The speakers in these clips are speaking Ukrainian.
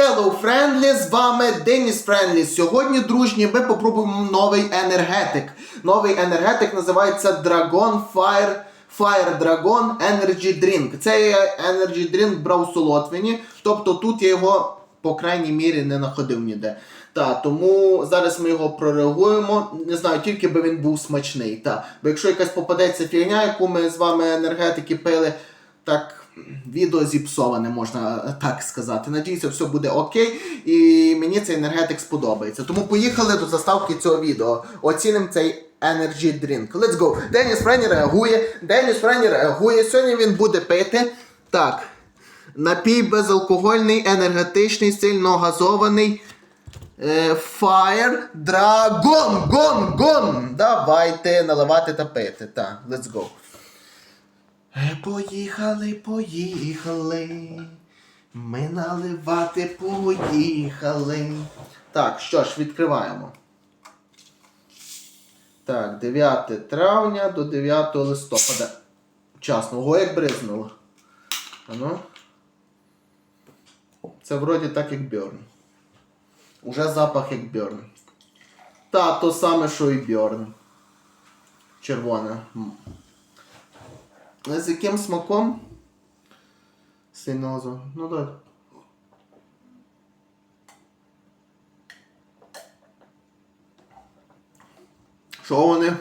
Hello, Friendly, з вами Деніс Френдлі. Сьогодні, дружні, ми попробуємо новий енергетик. Новий енергетик називається Dragon Fire Fire Dragon Energy Drink. Це я Energy Drink брав у Солотвині, тобто тут я його, по крайній мірі, не знаходив ніде. Та, тому зараз ми його прореагуємо. Не знаю, тільки би він був смачний. Та. Бо якщо якась попадеться фігня, яку ми з вами енергетики пили, так відео зіпсоване, можна так сказати. Надіюся, все буде окей. І мені цей енергетик сподобається. Тому поїхали до заставки цього відео. Оцінимо цей Energy Drink. Let's go. Деніс Френі реагує. Деніс Френі реагує. Сьогодні він буде пити. Так. Напій безалкогольний, енергетичний, сильно газований. Е, Fire Dragon! Гон! Гон! Давайте наливати та пити. Так, let's go. Поїхали, поїхали. Ми наливати поїхали. Так, що ж, відкриваємо. Так, 9 травня до 9 листопада. Вчасно. Ого, як бризнуло. Ану. Це вроді так, як Бьорн. Уже запах як Бьорн. Та, то саме, що і Бьорн. Червоне. М. З яким смаком? Синозу. Ну так. Що вони?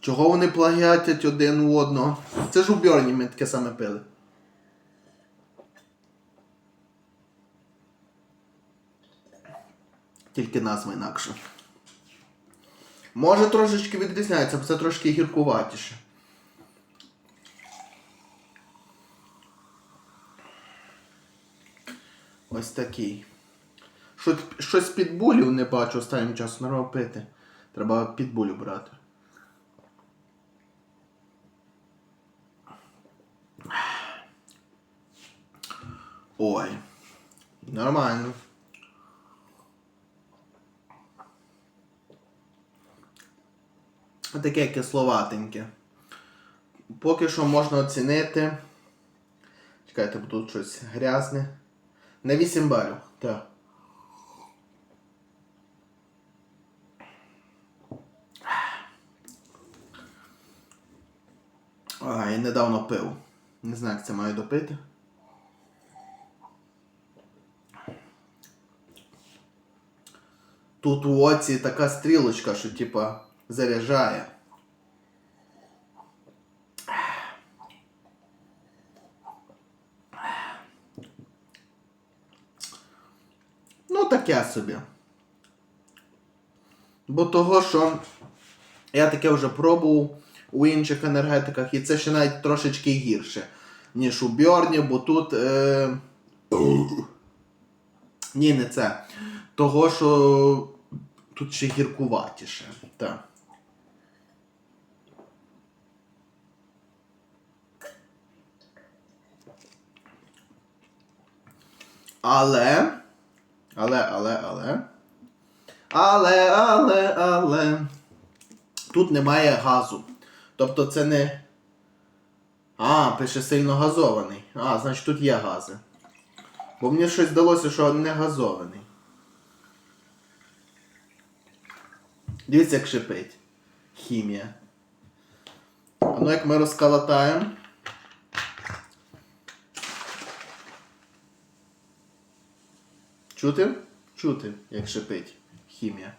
Чого вони плагіатять один у одного? Це ж у Бьорні ми таке саме пили. Тільки назва інакша. Може трошечки відрізняється, бо це трошки гіркуватіше. Ось такий. Що, щось під булів не бачу останнім часом треба пити. Треба під булю брати. Ой. Нормально. Таке кисловатеньке. Поки що можна оцінити. Чекайте, бо тут щось грязне. На 8 балів. Так. А, я недавно пив. Не знаю, як це маю допити. Тут у оці така стрілочка, що типа заряджає. Ну, таке собі. Бо того, що я таке вже пробував у інших енергетиках, і це ще навіть трошечки гірше, ніж у Бьорні, бо тут. Е... Ні, не це. Того, що тут ще гіркуватіше. Так. Але. Але, але, але. Але, але, але. Тут немає газу. Тобто це не. А, пише сильно газований. А, значить тут є гази. Бо мені щось здалося, що не газований. Дивіться, як шипить. Хімія. Ну як ми розкалатаємо. Чути? Чути, як шипить хімія.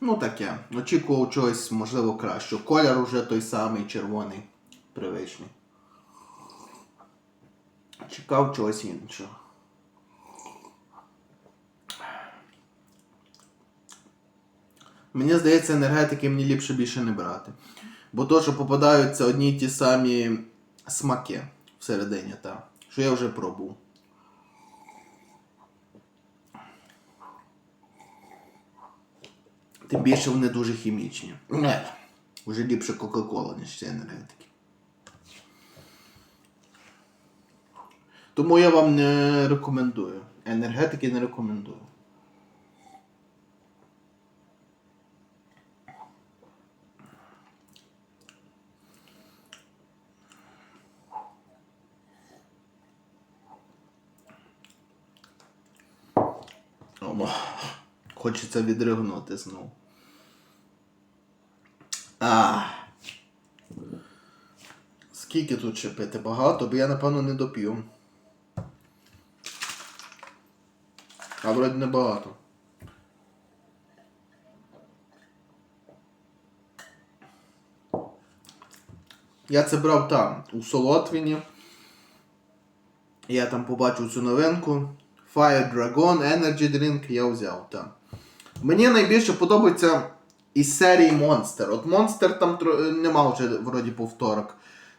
Ну таке. Очікував чогось, можливо, кращого. Колір уже той самий червоний, привичний. Чекав чогось іншого. Мені здається, енергетики мені ліпше більше не брати. Бо то, що попадаються одні й ті самі смаки всередині, та, що я вже пробував. Тим більше вони дуже хімічні. Не. Уже ліпше Кока-Кола, ніж ці енергетики. Тому я вам не рекомендую. Енергетики не рекомендую. О, хочеться відригнути знов. А. Скільки тут ще пити? Багато, бо я напевно не доп'ю. А вроді небагато. Я це брав там, у Солотвіні. Я там побачив цю новинку. Fire Dragon Energy Drink я взяв там. Мені найбільше подобається із серії Monster. От Monster там тро- нема вже вроді повторок.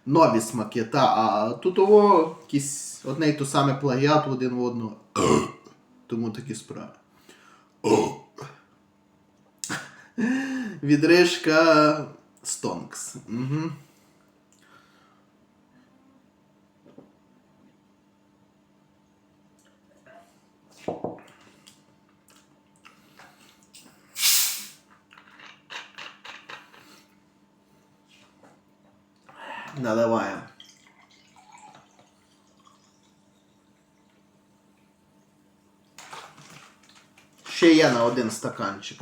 Нові смаки, та, а тут ово якийсь одне й то саме плагіат один в одного. Тому такі справи. Відрижка Stonks. Угу. Наливаємо. Ще є на один стаканчик.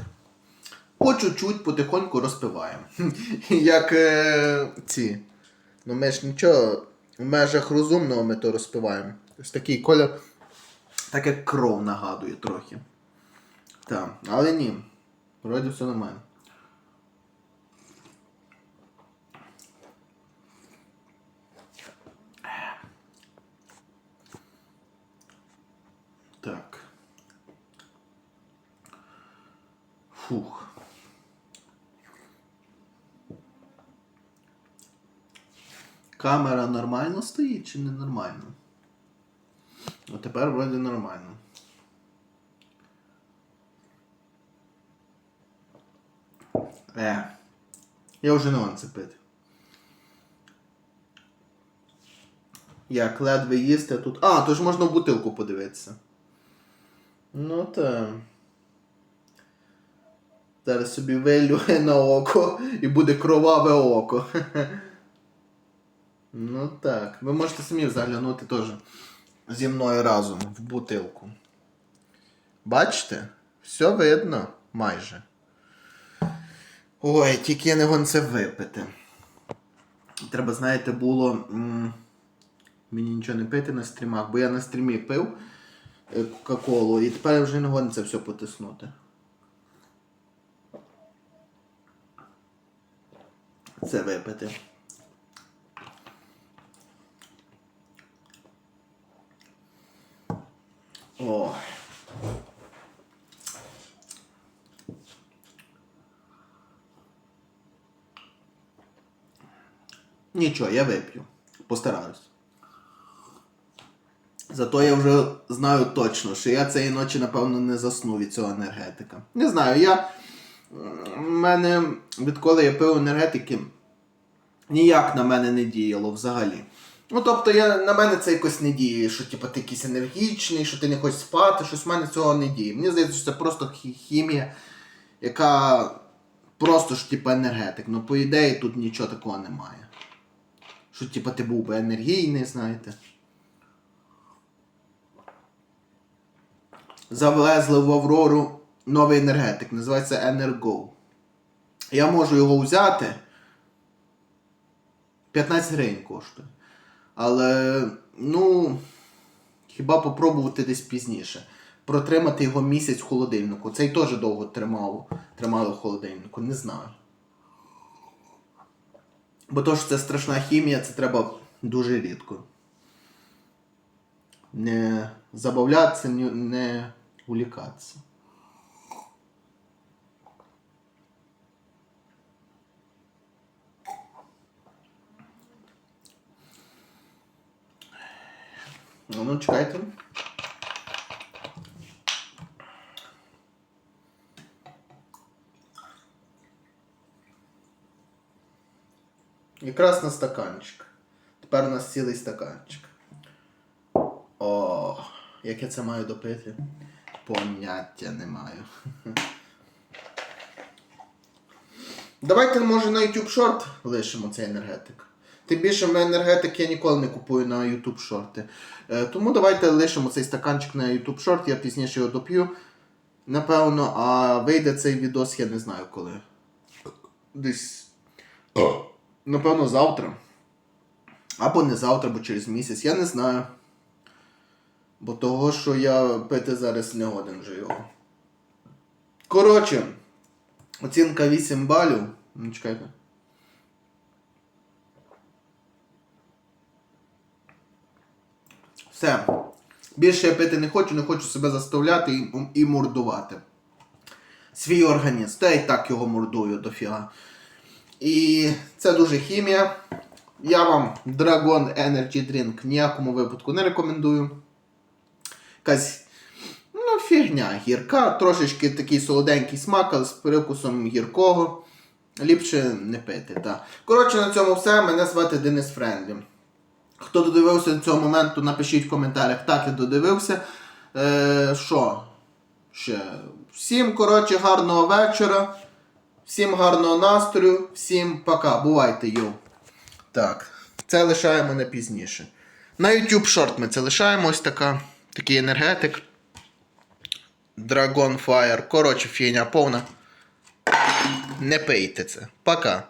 По чуть-чуть потихоньку розпиваємо. Як е, ці. Ну ми ж нічого, в межах розумного ми то розпиваємо. Ось такий колір, так як кров нагадує трохи. Так, але ні. Вроді все нормально. Так. Фух. Камера нормально стоїть чи не нормально? А тепер вроді нормально. Е. Я вже не вам це пити. Як ледве їсти тут. А, то ж можна в бутилку подивитися. Ну так. Зараз собі вилю на око і буде кроваве око. Ну так. Ви можете самі заглянути теж зі мною разом в бутилку. Бачите? Все видно майже. Ой, тільки я не гон це випити. Треба, знаєте, було м, мені нічого не пити на стрімах, бо я на стрімі пив е, Кока-Колу і тепер вже не гон це все потиснути. Це випити. О. Нічого, я вип'ю. Постараюсь. Зато я вже знаю точно, що я цієї ночі, напевно, не засну від цього енергетика. Не знаю, я. У мене, відколи я пив енергетики, ніяк на мене не діяло взагалі. Ну, тобто, я, на мене це якось не діє, що типу, ти якийсь енергічний, що ти не хочеш спати, щось в мене цього не діє. Мені здається, що це просто хімія, яка просто ж типу енергетик. Ну, по ідеї, тут нічого такого немає. Що, типу, ти був би енергійний, знаєте. Завлезли в Аврору новий енергетик, називається Energo. Я можу його взяти. 15 гривень коштує. Але, ну, хіба попробувати десь пізніше. Протримати його місяць в холодильнику. Цей теж довго тримав, тримали в холодильнику, не знаю. Бо то, що це страшна хімія, це треба дуже рідко. Не забавлятися, не улікатися. Ну, ну чекайте. Якраз на стаканчик. Тепер у нас цілий стаканчик. О, як я це маю допити? Поняття не маю. Давайте, може, на YouTube Short лишимо цей енергетик. Тим більше ми енергетик я ніколи не купую на YouTube шорти. Е, тому давайте лишимо цей стаканчик на YouTube Short, я пізніше його доп'ю. Напевно, а вийде цей відос, я не знаю коли. Десь. Напевно, завтра. Або не завтра, або через місяць, я не знаю. Бо того, що я пити зараз не годен вже його. Коротше, оцінка 8 балів. Ну, чекайте. Все. Більше я пити не хочу, не хочу себе заставляти і, і мордувати. Свій організм. Та й так його мордую дофіга. І це дуже хімія. Я вам Dragon Energy Drink в ніякому випадку не рекомендую. Якась ну, фігня гірка, трошечки такий солоденький смак, але з перекусом гіркого. Ліпше не пити. Та. Коротше, на цьому все. Мене звати Денис Френдлі. Хто додивився до цього моменту, напишіть в коментарях, так я додивився. Е, що? Ще. Всім, коротше, гарного вечора. Всім гарного настрою, всім пока. Бувайте, йоу. Так, це лишаємо на пізніше. На YouTube Short ми це лишаємо ось така, такий енергетик. Dragon Fire. Коротше, фігня повна. Не пийте це. Пока.